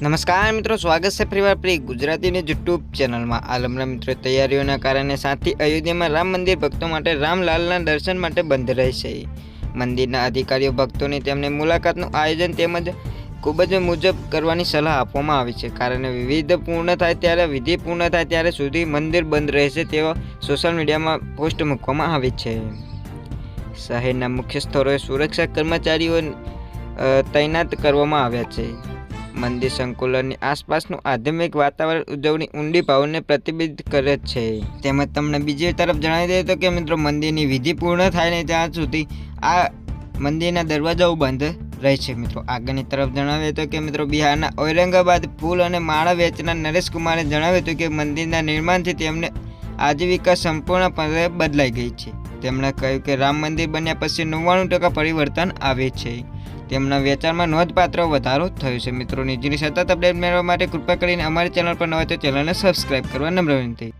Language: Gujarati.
નમસ્કાર મિત્રો, સ્વાગત છે ફરીવાર પ્રિય ગુજરાતીની યુટ્યુબ ચેનલમાં. આલમના મિત્રો, તૈયારીઓના કારણે સાથી અયોધ્યામાં રામ મંદિર ભક્તો માટે રામલાલના દર્શન માટે બંધ રહેશે. મંદિરના અધિકારીઓ ભક્તોને તેમને મુલાકાતનું આયોજન તેમજ ખૂબ જ મુજબ કરવાની સલાહ આપવામાં આવી છે. કારણ વિવિધ પૂર્ણ થાય ત્યારે, વિધિ પૂર્ણ થાય ત્યારે સુધી મંદિર બંધ રહેશે તેવા સોશિયલ મીડિયામાં પોસ્ટ મૂકવામાં આવી છે. શહેરના મુખ્ય સ્થળોએ સુરક્ષા કર્મચારીઓ તૈનાત કરવામાં આવ્યા છે. મંદિર સંકુલની આસપાસનું આધ્યાત્મિક વાતાવરણ ઉજવણી ઊંડી ભાવને પ્રતિબિંબિત કરે છે. તેમજ તમને બીજી તરફ જણાવી દઈએ તો કે મિત્રો મંદિરની વિધિ પૂર્ણ થાય ને ત્યાં સુધી આ મંદિરના દરવાજાઓ બંધ રહે છે મિત્રો. આગળની તરફ જણાવીએ તો કે મિત્રો બિહારના ઔરંગાબાદ ફૂલ અને માળા વેચનાર નરેશ કુમારે જણાવ્યું હતું કે મંદિરના નિર્માણથી તેમને આજીવિકા સંપૂર્ણપણે બદલાઈ ગઈ છે. તેમણે કહ્યું કે રામ મંદિર બન્યા પછી નવ્વાણું ટકા પરિવર્તન આવે છે. તેમના વેચાણમાં નોંધપાત્ર વધારો થયો છે. મિત્રો, નીચેની સતત અપડેટ મેળવવા માટે કૃપા કરીને અમારી ચેનલ પર ન હોય તો ચેનલને સબસ્ક્રાઇબ કરવા નમ્ર વિનંતી